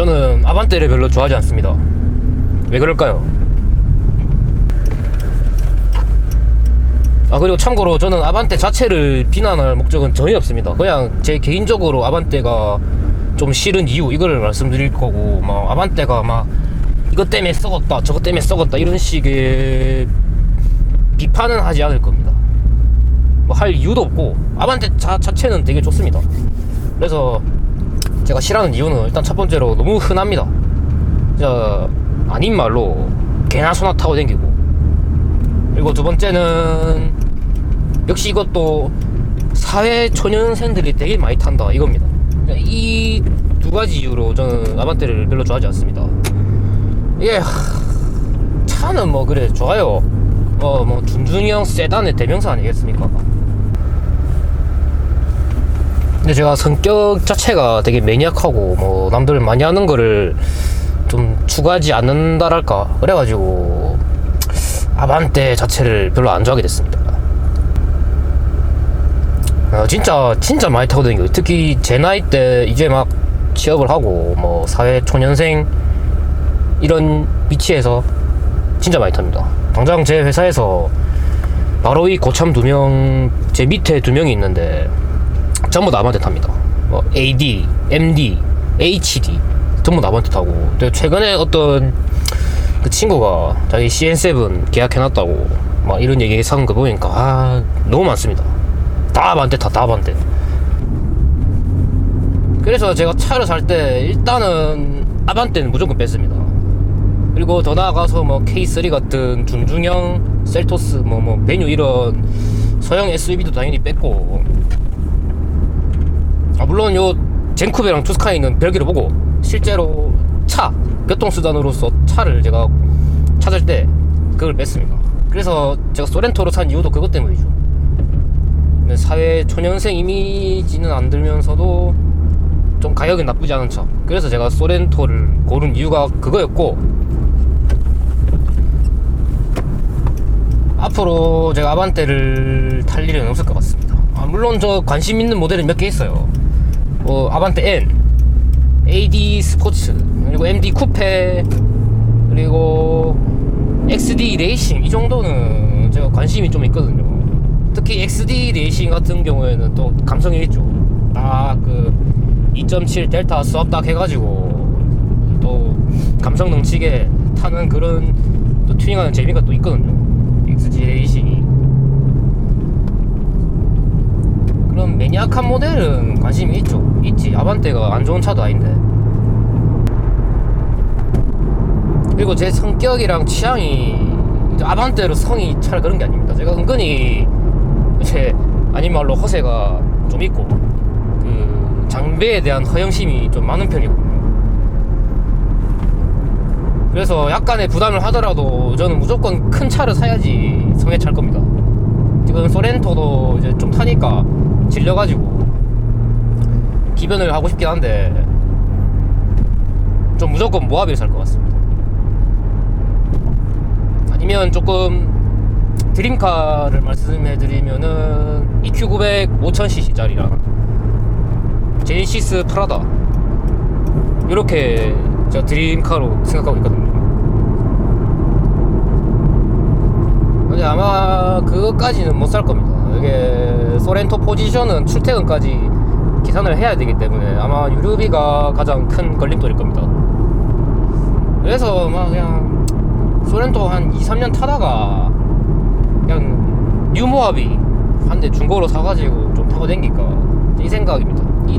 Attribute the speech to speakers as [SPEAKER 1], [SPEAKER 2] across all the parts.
[SPEAKER 1] 저는 아반떼를 별로 좋아하지 않습니다. 왜 그럴까요? 아 그리고 참고로 저는 아반떼 자체를 비난할 목적은 전혀 없습니다. 그냥 제 개인적으로 아반떼가 좀 싫은 이유 이거를 말씀드릴 거고 막 아반떼가 막 이것 때문에 썩었다 저것 때문에 썩었다 이런 식의 비판은 하지 않을 겁니다. 뭐 할 이유도 없고 아반떼 자, 자체는 되게 좋습니다. 그래서 제가 싫어하는 이유는 일단 첫 번째로 너무 흔합니다. 진짜 아닌 말로 개나 소나 타고 댕기고 그리고 두 번째는 역시 이것도 사회 초년생들이 되게 많이 탄다 이겁니다. 이 두 가지 이유로 저는 아반떼를 별로 좋아하지 않습니다. 하, 차는 뭐 그래 좋아요. 어뭐 둔중형 세단의 대명사 아니겠습니까? 근데 제가 성격 자체가 되게 매니악하고 뭐 남들 많이 하는 거를 좀 추구하지 않는다랄까 그래가지고 아반떼 자체를 별로 안 좋아하게 됐습니다. 어, 진짜 진짜 많이 타고 다니고 특히 제 나이 때 이제 막 취업을 하고 뭐 사회 초년생 이런 위치에서 진짜 많이 탑니다. 당장 제 회사에서 바로 이 고참 두 명 제 밑에 두 명이 있는데 전부 남한테 탑니다. 뭐 AD, MD, HD 전부 남한테 타고. 근데 최근에 어떤 그 친구가 자기 CN7 계약해놨다고 막 이런 얘기 하는 거 보니까 아 너무 많습니다. 다 반대 다, 다 반대. 그래서 제가 차를 살 때 일단은 아반떼는 무조건 뺐습니다. 그리고 더 나아가서 뭐 K3 같은 준중형 셀토스 뭐뭐 베뉴 이런 소형 SUV도 당연히 뺐고 아 물론 요 젠쿠베랑 투스카이는 별개로 보고 실제로 차 교통수단으로서 차를 제가 찾을 때 그걸 뺐습니다. 그래서 제가 소렌토로 산 이유도 그것 때문이죠. 사회 초년생 이미지는 안 들면서도 좀 가격이 나쁘지 않은 차. 그래서 제가 소렌토를 고른 이유가 그거였고 앞으로 제가 아반떼를 탈 일은 없을 것 같습니다. 아, 물론 저 관심 있는 모델은 몇 개 있어요. 뭐 아반떼 N, AD 스포츠, 그리고 MD 쿠페, 그리고 XD 레이싱 이 정도는 제가 관심이 좀 있거든요. 특히 XD 레이싱 같은 경우에는 또 감성이 있죠. 딱그 2.7 델타 수압 딱 해가지고 또 감성 넘치게 타는 그런 또 튜닝하는 재미가 또 있거든요. XG 레이싱이. 그런 매니악한 모델은 관심이 있죠. 있지. 아반떼가 안 좋은 차도 아닌데. 그리고 제 성격이랑 취향이 아반떼로 성이 잘 그런 게 아닙니다. 제가 은근히 이제 아닌 말로 허세가 좀 있고 그 장비에 대한 허영심이 좀 많은 편이거든요. 그래서 약간의 부담을 하더라도 저는 무조건 큰 차를 사야지 성에 찰 겁니다. 지금 소렌토도 이제 좀 타니까 질려가지고 기변을 하고 싶긴 한데 좀 무조건 모하비를 살 것 같습니다. 아니면 조금 드림카를 말씀해드리면은 EQ900 5000cc짜리랑 제니시스 프라다 이렇게 제가 드림카로 생각하고 있거든요. 근데 아마 그것까지는 못 살 겁니다. 이게 소렌토 포지션은 출퇴근까지 기산을 해야 되기 때문에 아마 유류비가 가장 큰 걸림돌일 겁니다. 그래서 막 그냥 소렌토 한 2, 3년 타다가 그냥 뉴모하비 한 대 중고로 사가지고 좀 타고 댕길까 이 생각입니다. 이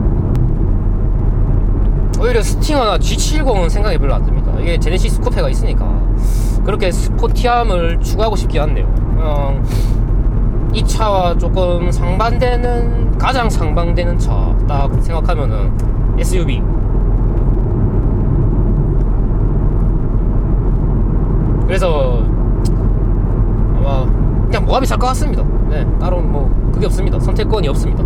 [SPEAKER 1] 오히려 스팅어나 G70은 생각이 별로 안 듭니다. 이게 제네시스 쿠페가 있으니까 그렇게 스포티함을 추구하고 싶지 않네요. 그냥 이 차와 조금 상반되는 가장 상반되는 차 딱 생각하면은 SUV. 그래서 아마 그냥 모하비 살것 같습니다. 네, 따로 뭐 그게 없습니다. 선택권이 없습니다.